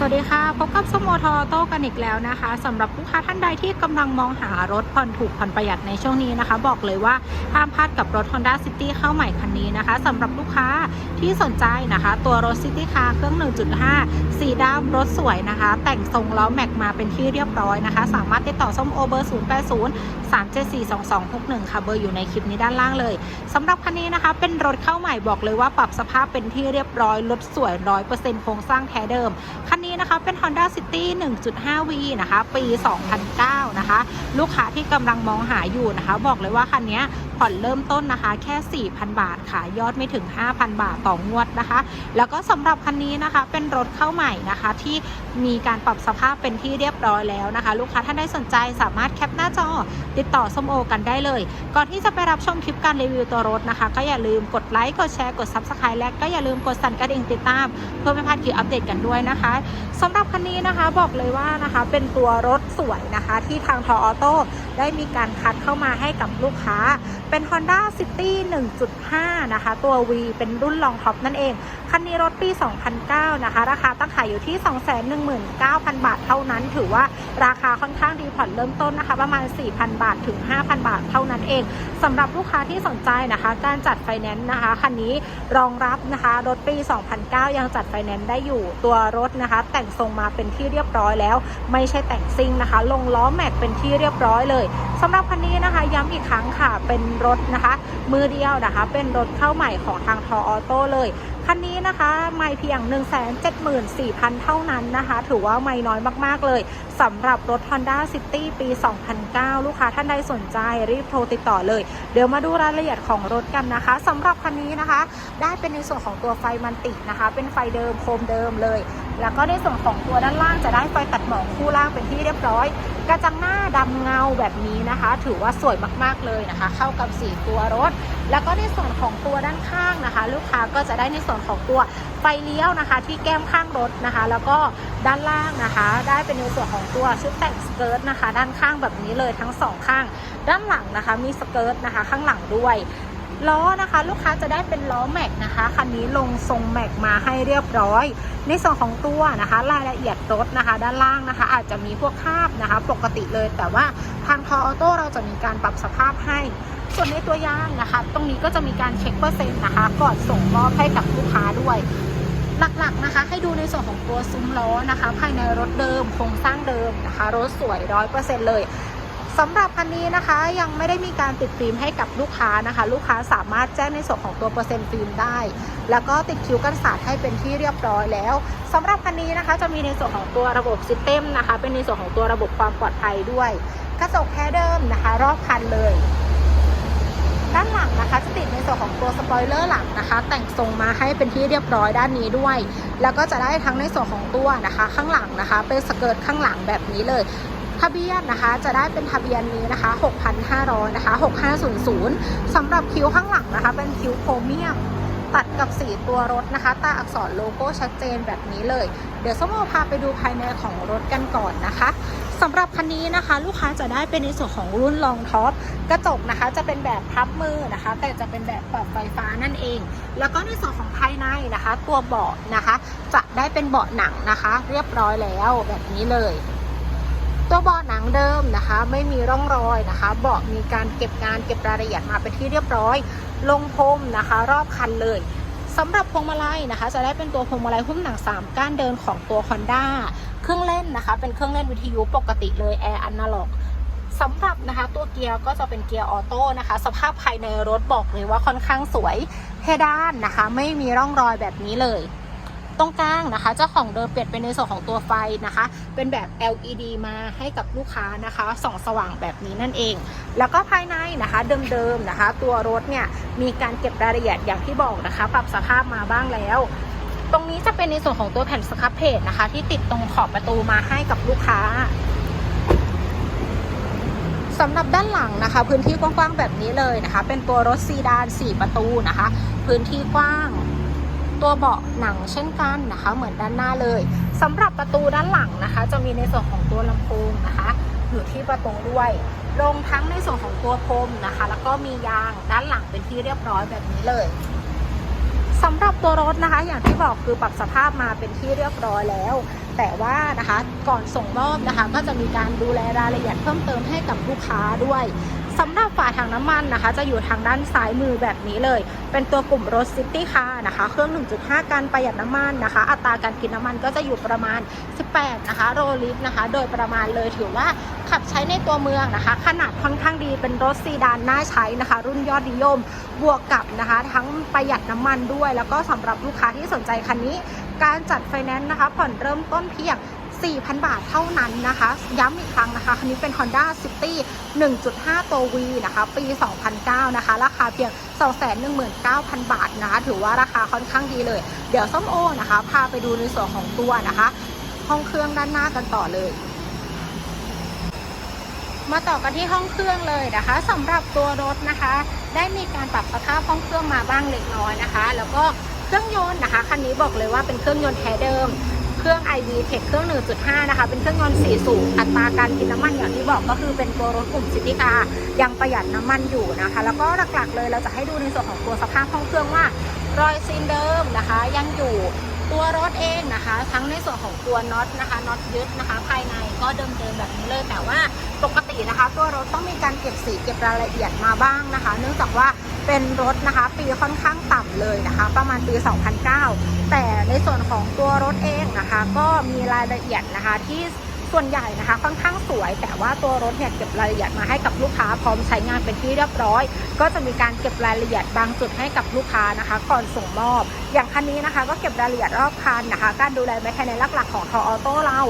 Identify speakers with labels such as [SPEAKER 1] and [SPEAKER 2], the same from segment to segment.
[SPEAKER 1] สวัสดีค่ะ พบกับสมโมทอโต้กันอีกแล้วนะคะสำหรับลูกค้าท่านใดที่กำลังมองหารถผ่อนถูกผ่อนประหยัดในช่วงนี้นะคะ บอกเลยว่าห้ามพลาดกับรถ Honda City เข้าใหม่คันนี้นะคะสำหรับลูกค้าที่สนใจนะคะ ตัวรถ City Car เครื่อง 1.5 สีดำรถสวยนะคะ แต่งทรงล้อแม็กมาเป็นที่เรียบร้อยนะคะ สามารถติดต่อส้มโอเบอร์ 080 3742261 ค่ะเบอร์อยู่ในคลิปนี้ด้านล่างเลยสำหรับคันนี้นะคะ เป็นรถเข้าใหม่บอกเลยว่าปรับสภาพเป็นที่เรียบร้อยรถสวย100%โครงสร้างแท้เดิมคันนี้นะคะเป็น Honda City 1.5V นะคะ ปี 2009 นะคะ ลูกค้าที่กำลังมองหาอยู่นะคะ บอกเลยว่าคันนี้ ผ่อนเริ่มต้นนะคะ แค่ 4,000 บาทค่ะ ยอดไม่ถึง 5,000 บาทต่องวดนะคะ แล้วก็สำหรับคันนี้นะคะเป็นรถเข้าใหม่นะคะ ที่มีการปรับสภาพเป็นที่เรียบร้อยแล้วนะคะ ลูกค้าท่านใดสนใจสามารถแคปหน้าจอติดต่อส้มโอกันได้เลย ก่อนที่จะไปรับชมคลิปการรีวิวตัวรถนะคะ ก็อย่าลืมกดไลค์กดแชร์กด Subscribe และก็อย่าลืมกดสั่นกระดิ่งติดตาม เพื่อไม่พลาดคลิปอัปเดตกันด้วยนะคะสำหรับคันนี้นะคะบอกเลยว่านะคะเป็นตัวรถสวยนะคะที่ทางทอออโต้ ได้มีการคัดเข้ามาให้กับลูกค้า เป็น Honda City 1.5 นะคะ ตัว V เป็นรุ่นรองท็อปนั่นเอง คันนี้รถปี 2009 นะคะ ราคาตั้งขายอยู่ที่ 219,000 บาทเท่านั้น ถือว่าราคาค่อนข้างดีผ่อนเริ่มต้นนะคะ ประมาณ 4,000 บาทถึง 5,000 บาทเท่านั้นเองสำหรับลูกค้าที่สนใจนะคะ การจัดไฟแนนซ์นะคะคันนี้รองรับนะคะรถปี 2009 ยังจัดไฟแนนซ์ได้อยู่ตัวรถนะคะ แต่งทรงมาเป็นที่เรียบร้อยแล้ว ไม่ใช่แต่งซิ่งนะคะ ลงล้อแม็กเป็นที่เรียบร้อยเลยสำหรับคันนี้นะคะ ย้ำอีกครั้งค่ะ เป็นรถนะคะ มือเดียวนะคะ เป็นรถเข้าใหม่ของทางทอออโต้เลย คันนี้นะคะไม่เพียง 174,000 เท่านั้นนะคะ ถือว่าไม่น้อยมากๆเลยสำหรับรถ Honda City ปี 2009 ลูกค้าท่านใดสนใจรีบโทรติดต่อเลย เดี๋ยวมาดูรายละเอียดของรถกันนะคะสำหรับคันนี้นะคะ ได้เป็นในส่วนของตัวไฟมันตินะคะ เป็นไฟเดิมโคมเดิมเลย แล้วก็ในส่วนของตัวด้านล่างจะได้ไฟตัดหมอกคู่ล่างเป็นที่เรียบร้อย กระจังหน้าดำเงาแบบนี้นะคะ ถือว่าสวยมากๆเลยนะคะ เข้ากับสีตัวรถ แล้วก็ในส่วนของตัวด้านข้างนะคะ ลูกค้าก็จะได้ในส่วนของตัวไฟเลี้ยวนะคะ ที่แก้มข้างรถนะคะ แล้วก็ด้านล่างนะคะ ได้เป็นในส่วนของตัวชุดแต่งสเกิร์ตนะคะ ด้านข้างแบบนี้เลยทั้งสองข้าง ด้านหลังนะคะมีสเกิร์ตนะคะ ข้างหลังด้วย ล้อนะคะ ลูกค้าจะได้เป็นล้อแม็กนะคะคันนี้ลงทรงแม็กมาให้เรียบร้อย ในส่วนของตัวนะคะ รายละเอียดรถนะคะ ด้านล่างนะคะ อาจจะมีพวกคราบนะคะ ปกติเลย แต่ว่าทางทอออโต้เราจะมีการปรับสภาพให้ ส่วนในตัวยางนะคะ ตรงนี้ก็จะมีการเช็คเปอร์เซ็นต์นะคะก่อนส่งมอบให้กับลูกค้าด้วยหลักๆนะคะ ให้ดูในส่วนของตัวซุ้มล้อนะคะ ภายในรถเดิมโครงสร้างเดิมนะคะ รถสวยร้อยเปอร์เซ็นต์เลย สำหรับคันนี้นะคะยังไม่ได้มีการติดฟิล์มให้กับลูกค้านะคะ ลูกค้าสามารถแจ้งในส่วนของตัวเปอร์เซ็นต์ฟิล์มได้ แล้วก็ติดคิวกันศาสตร์ให้เป็นที่เรียบร้อยแล้วสำหรับคันนี้นะคะจะมีในส่วนของตัวระบบซิสเต็มนะคะ เป็นในส่วนของตัวระบบความปลอดภัยด้วยกระจกแท้เดิมนะคะ รอบคันเลย ด้านหลังนะคะจะติดในส่วนของตัวสปอยเลอร์หลังนะคะ แต่งทรงมาให้เป็นที่เรียบร้อยด้านนี้ด้วย แล้วก็จะได้ทั้งในส่วนของตัวนะคะ ข้างหลังนะคะ เป็นสเกิร์ตข้างหลังแบบนี้เลย ทะเบียนนะคะจะได้เป็นทะเบียนนี้นะคะ 6,500นะคะ6500สำหรับคิ้วข้างหลังนะคะ เป็นคิ้วโครเมียมตัดกับสีตัวรถนะคะตาอักษรโลโก้ชัดเจนแบบนี้เลย เดี๋ยวส้มโอพาไปดูภายในของรถกันก่อนนะคะสำหรับคันนี้นะคะ ลูกค้าจะได้เป็นในส่วนของรุ่นรองท็อปกระจกนะคะ จะเป็นแบบพับมือนะคะ แต่จะเป็นแบบปรับไฟฟ้านั่นเอง แล้วก็ในส่วนของภายในนะคะ ตัวเบาะนะคะ จะได้เป็นเบาะหนังนะคะ เรียบร้อยแล้วแบบนี้เลย ตัวเบาะหนังเดิมนะคะ ไม่มีร่องรอยนะคะเบาะมีการเก็บงานเก็บรายละเอียดมาเป็นที่เรียบร้อย ลงพรมนะคะ รอบคันเลยสำหรับพวงมาลัยนะคะ จะได้เป็นตัวพวงมาลัยหุ้มหนัง 3 ก้านเดินของตัว Honda เครื่องเล่นนะคะ เป็นเครื่องเล่นวิทยุปกติเลยแอร์อนาล็อกสำหรับนะคะตัวเกียร์ก็จะเป็นเกียร์ออโต้นะคะ สภาพภายในรถบอกเลยว่าค่อนข้างสวยเพดานนะคะ ไม่มีร่องรอยแบบนี้เลย ตรงกลางนะคะ เจ้าของเดิมเปลี่ยนเป็นในส่วนของตัวไฟนะคะ เป็นแบบ LED มาให้กับลูกค้านะคะส่องสว่างแบบนี้นั่นเอง แล้วก็ภายในนะคะเดิมๆนะคะ ตัวรถเนี่ยมีการเก็บรายละเอียดอย่างที่บอกนะคะ ปรับสภาพมาบ้างแล้วตรงนี้จะเป็นในส่วนของตัวแผ่นสครับเพจนะคะ ที่ติดตรงขอบประตูมาให้กับลูกค้าสำหรับด้านหลังนะคะ พื้นที่กว้างๆแบบนี้เลยนะคะ เป็นตัวรถซีดาน 4 ประตูนะคะ พื้นที่กว้าง ตัวเบาะหนังเช่นกันนะคะ เหมือนด้านหน้าเลยสำหรับประตูด้านหลังนะคะ จะมีในส่วนของตัวลำโพงนะคะ อยู่ที่ประตูด้วยรวมทั้งในส่วนของตัวพรมนะคะ แล้วก็มียางด้านหลังเป็นที่เรียบร้อยแบบนี้เลยสำหรับตัวรถนะคะ อย่างที่บอกคือปรับสภาพมาเป็นที่เรียบร้อยแล้ว แต่ว่านะคะก่อนส่งมอบนะคะ ก็จะมีการดูแลรายละเอียดเพิ่มเติมให้กับลูกค้าด้วย สำหรับฝาถังน้ำมันนะคะ จะอยู่ทางด้านซ้ายมือแบบนี้เลย เป็นตัวกลุ่มรถซิตี้คาร์นะคะ เครื่อง 1.5 การประหยัดน้ำมันนะคะ อัตราการกินน้ำมันก็จะอยู่ประมาณ 18 นะคะ โรลิตรนะคะ โดยประมาณเลยถือว่าขับใช้ในตัวเมืองนะคะ ขนาดค่อนข้างดีเป็นรถซีดานน่าใช้นะคะ รุ่นยอดนิยม บวกกับนะคะ ทั้งประหยัดน้ำมันด้วย แล้วก็สำหรับลูกค้าที่สนใจคันนี้ การจัดไฟแนนซ์นะคะ ผ่อนเริ่มต้นเพียง 4,000 บาทเท่านั้นนะคะ ย้ำอีกครั้งนะคะ คันนี้เป็น Honda City 1.5 ตัว V นะคะ ปี 2009 นะคะ ราคาเพียง 219,000 บาทนะคะ ถือว่าราคาค่อนข้างดีเลย เดี๋ยวส้มโอนะคะ พาไปดูในส่วนของตัวนะคะ ห้องเครื่องด้านหน้ากันต่อเลยมาต่อกันที่ห้องเครื่องเลยนะคะสำหรับตัวรถนะคะ ได้มีการปรับสภาพห้องเครื่องมาบ้างเล็กน้อยนะคะ แล้วก็เครื่องยนต์นะคะคันนี้บอกเลยว่าเป็นเครื่องยนต์แท้เดิม รื่อง iV Tech เครื่อง 1.5 นะคะ เป็นเครื่องยนต์4สูบอัตราการกินน้ำมันอย่างที่บอกก็คือเป็นตัวรถกลุ่มซิตี้คาร์ยังประหยัดน้ำมันอยู่นะคะ แล้วก็หลักๆเลยเราจะให้ดูในส่วนของตัวสภาพห้องเครื่องว่ารอยซีนเดิมนะคะ ยังอยู่ตัวรถเองนะคะ ทั้งในส่วนของตัวน็อตนะคะน็อตยึดนะคะ ภายในก็เดิมๆแบบนี้เลยแต่ว่า ปกตินะคะ ตัวรถต้องมีการเก็บสีเก็บรายละเอียดมาบ้างนะคะ เนื่องจากว่าเป็นรถนะคะ ปีค่อนข้างต่ำเลยนะคะ ประมาณปี 2009 แต่ในส่วนของตัวรถเองนะคะ ก็มีรายละเอียดนะคะที่ส่วนใหญ่นะคะค่อนข้างสวย แต่ว่าตัวรถเนี่ยเก็บรายละเอียดมาให้กับลูกค้าพร้อมใช้งานเป็นที่เรียบร้อย ก็จะมีการเก็บรายละเอียดบางจุดให้กับลูกค้านะคะ ก่อนส่งมอบ อย่างคันนี้นะคะ ก็เก็บรายละเอียดรอบคันนะคะ การดูแลแมคแคนหลักๆของทออโต้เรา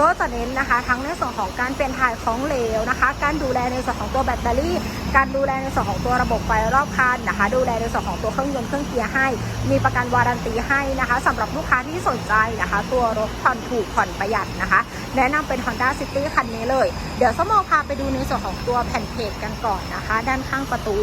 [SPEAKER 1] ก็จะเน้นนะคะ ทั้งในส่วนของการเปลี่ยนถ่ายของเหลวนะคะ การดูแลในส่วนของตัวแบตเตอรี่ การดูแลในส่วนของตัวระบบไฟรอบคันนะคะ ดูแลในส่วนของตัวเครื่องยนต์เครื่องเกียร์ให้ มีประกันวารันตีให้นะคะสำหรับลูกค้าที่สนใจนะคะ ตัวรถผ่อนถูกผ่อนประหยัดนะคะ แนะนำเป็น Honda City คันนี้เลย เดี๋ยวสมอพาไปดูในส่วนของตัวแผ่นเพจกันก่อนนะคะ ด้านข้างประตู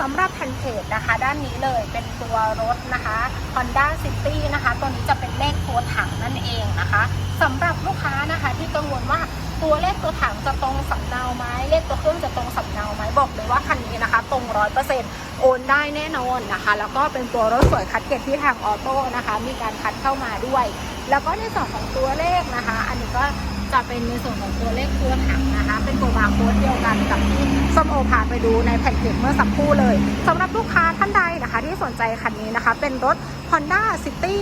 [SPEAKER 1] สำหรับแผ่นเพจนะคะ ด้านนี้เลยเป็นตัวรถนะคะ Honda City นะคะ ตัวนี้จะเป็นเลขตัวถังนั่นเองนะคะสำหรับลูกค้านะคะที่กังวลว่าตัวเลขตัวถังจะตรงสำเนาไหมเลขตัวเครื่องจะตรงสำเนาไหมบอกเลยว่าคันนี้นะคะ ตรงร้อยเปอร์เซ็นต์โอนได้แน่นอนนะคะ แล้วก็เป็นตัวรถสวยคัดเกตที่ทางออโต้นะคะ มีการคัดเข้ามาด้วย แล้วก็ในส่วนของตัวเลขนะคะ อันนี้ก็ จะเป็นในส่วนของตัวเลขตัวถังนะคะ เป็นตัวบาร์โค้ดเดียวกันกับที่ส้มโอพาไปดูในแผ่นเพจเมื่อสักครู่เลยสำหรับลูกค้าท่านใดนะคะ ที่สนใจคันนี้นะคะ เป็นรถ Honda City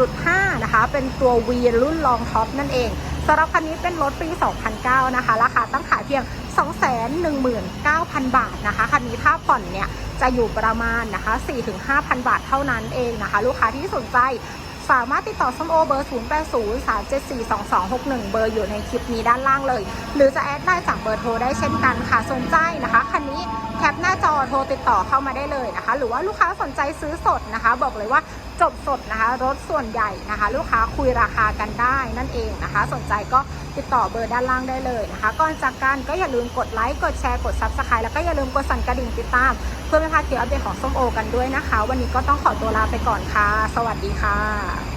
[SPEAKER 1] 1.5 นะคะ เป็นตัว V รุ่นรองท็อปนั่นเองสำหรับคันนี้เป็นรถปี 2009 นะคะ ราคาตั้งขายเพียง 219,000 บาทนะคะ คันนี้ถ้าผ่อนเนี่ยจะอยู่ประมาณนะคะ 4-5,000 บาทเท่านั้นเองนะคะ ลูกค้าที่สนใจ สามารถติดต่อส้มโอเบอร์ 0803742261 เบอร์อยู่ในคลิปนี้ด้านล่างเลย หรือจะแอดไลน์จากเบอร์โทรได้เช่นกันค่ะสนใจนะคะคันนี้แคปหน้าจอโทรติดต่อเข้ามาได้เลยนะคะ หรือว่าลูกค้าสนใจซื้อสดนะคะ บอกเลยว่า จบสดนะคะรถส่วนใหญ่นะคะ ลูกค้าคุยราคากันได้นั่นเองนะคะ สนใจก็ติดต่อเบอร์ด้านล่างได้เลยนะคะก่อนจากกันก็อย่าลืมกดไลค์กดแชร์กด s u b สไครต์แล้วก็อย่าลืมกดสั่นกระดิ่งติดตาม เพื่อไม่พลาดคลิปอัปเดตของส้มโอกันด้วยนะคะ วันนี้ก็ต้องขอตัวลาไปก่อนค่ะ สวัสดีค่ะ